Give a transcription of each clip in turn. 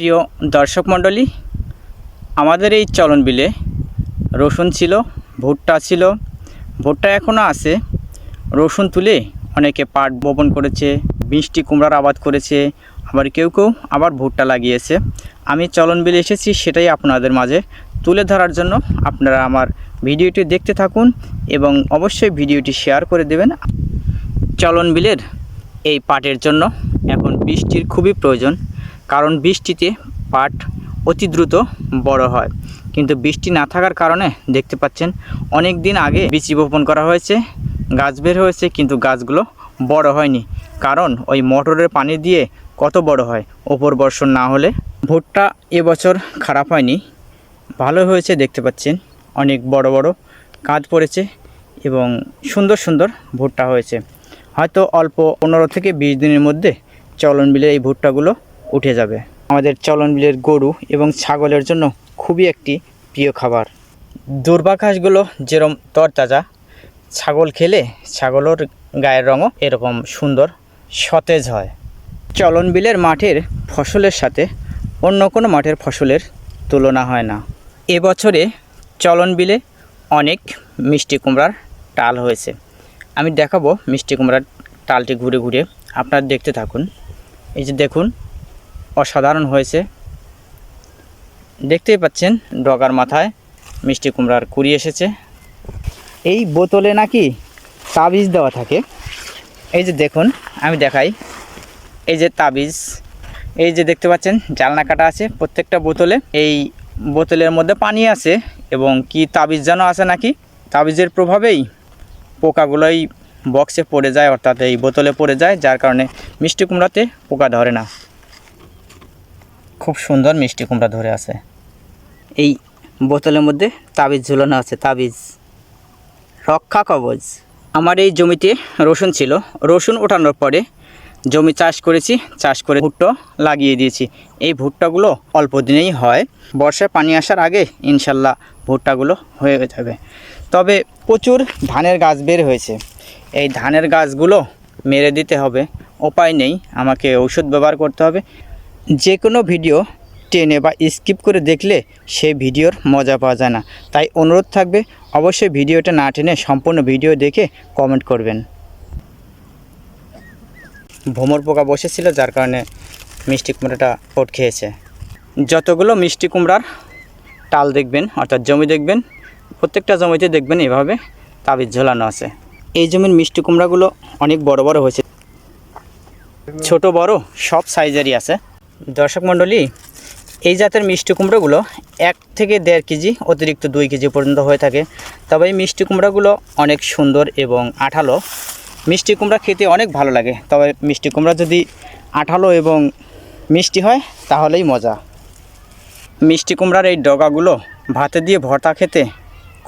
প্রিয় দর্শক মণ্ডলী, আমাদের এই চলন বিলে রসুন ছিল, ভুট্টা ছিল, ভুট্টা এখনও আছে। রসুন তুলে অনেকে পাট বপন করেছে, মিষ্টি কুমড়ার আবাদ করেছে, আবার কেউ কেউ আবার ভুট্টা লাগিয়েছে। আমি চলন বিলে এসেছি, সেটাই আপনাদের মাঝে তুলে ধরার জন্য আপনারা আমার ভিডিওটি দেখতে থাকুন এবং অবশ্যই ভিডিওটি শেয়ার করে দেবেন। চলন বিলের এই পাটের জন্য এখন বৃষ্টির খুবই প্রয়োজন। কারণ বৃষ্টিতে পাট অতি দ্রুত বড় হয়। কিন্তু বৃষ্টি না থাকার কারণে দেখতে পাচ্ছেন অনেক দিন আগে বীজ বপন করা হয়েছে, গাছ বের হয়েছে, কিন্তু গাছগুলো বড় হয়নি। কারণ ওই মোটরের পানি দিয়ে কত বড় হয়, ওপর বর্ষণ না হলে ভুট্টা এবছর খারাপ হয়নি। ভালো হয়েছে দেখতে পাচ্ছেন, অনেক বড় বড় কাঁধ পড়েছে এবং সুন্দর সুন্দর ভুট্টা হয়েছে। হয়তো অল্প পনেরো থেকে বিশ দিনের মধ্যে চলন বিলের এই ভুট্টাগুলো উঠে যাবে। আমাদের চলন বিলের গরু এবং ছাগলের জন্য খুবই একটি প্রিয় খাবার। দুর্বা ঘাসগুলো যেরকম তরতাজা, ছাগল খেলে ছাগলের গায়ের রঙও এরকম সুন্দর, সতেজ হয়। চলন বিলের মাঠের ফসলের সাথে অন্য কোনো মাঠের ফসলের তুলনা হয় না। এবছরে চলন বিলে অনেক মিষ্টি কুমড়ার টাল হয়েছে। আমি দেখাবো মিষ্টি কুমড়ার টালটি ঘুরে ঘুরে, আপনারা দেখতে থাকুন। এই যে দেখুন অসাধারণ হয়েছে। দেখতেই পাচ্ছেন, ডগার মাথায় মিষ্টি কুমড়ার কুড়ি এসেছে। এই বোতলে নাকি তাবিজ দেওয়া থাকে। এই যে দেখুন, আমি দেখাই। এই যে তাবিজ, এই যে দেখতে পাচ্ছেন, জালনা কাটা আছে প্রত্যেকটা বোতলে। এই বোতলের মধ্যে পানি আছে এবং কি তাবিজ যেন আছে নাকি? তাবিজের প্রভাবেই পোকাগুলোই বক্সে পড়ে যায়, অর্থাৎ এই বোতলে পড়ে যায়, যার কারণে মিষ্টি কুমড়াতে পোকা ধরে না। খুব সুন্দর মিষ্টি কুমড়া ধরে আছে। এই বোতলের মধ্যে তাবিজ ঝুলানো আছে, তাবিজ। রক্ষা কবচ আমার এই জমিতে রসুন ছিল। রসুন ওঠানোর পরে জমি চাষ করেছি, চাষ করে ভুট্টো লাগিয়ে দিয়েছি। এই ভুট্টাগুলো অল্প দিনেই হয়। বর্ষায় পানি আসার আগে ইনশাল্লাহ ভুট্টাগুলো হয়ে যাবে। তবে প্রচুর ধানের গাছ বের হয়েছে। এই ধানের গাছগুলো মেরে দিতে হবে। উপায় নেই। আমাকে ঔষধ ব্যবহার করতে হবে। যে কোনো ভিডিও টেনে বা স্কিপ করে দেখলে সেই ভিডিওর মজা পাওয়া যায় না। তাই অনুরোধ থাকবে, অবশ্যই ভিডিওটা না টেনে সম্পূর্ণ ভিডিও দেখে কমেন্ট করবেন। ভোমর পোকা বসেছিল, যার কারণে মিষ্টি কুমড়াটা পট খেয়েছে। যতগুলো মিষ্টি কুমড়ার টাল দেখবেন, অর্থাৎ জমি দেখবেন, প্রত্যেকটা জমিতে দেখবেন এভাবে তাবিজ ঝোলানো আছে। এই জমির মিষ্টি কুমড়াগুলো অনেক বড় বড় হয়েছে। ছোট বড় সব সাইজেরই আছে। দর্শক মণ্ডলী, এই জাতের মিষ্টি কুমড়োগুলো এক থেকে দেড় কেজি, অতিরিক্ত দুই কেজি পর্যন্ত হয়ে থাকে। তবে এই মিষ্টি কুমড়াগুলো অনেক সুন্দর এবং আঠালো। মিষ্টি কুমড়া খেতে অনেক ভালো লাগে, তবে মিষ্টি কুমড়া যদি আঠালো এবং মিষ্টি হয়, তাহলেই মজা। মিষ্টি কুমড়ার এই ডগাগুলো ভাতে দিয়ে ভর্তা খেতে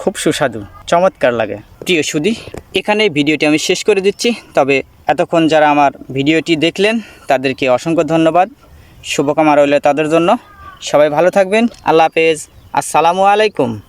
খুব সুস্বাদু, চমৎকার লাগে। প্রিয় সুদি, এখানে ভিডিওটি আমি শেষ করে দিচ্ছি, তবে এতক্ষণ যারা আমার ভিডিওটি দেখলেন, তাদেরকে অসংখ্য ধন্যবাদ। শুভকামনা রইল তাদের জন্য। সবাই ভালো থাকবেন। আল্লাহ হাফেজ। আসসালামু আলাইকুম।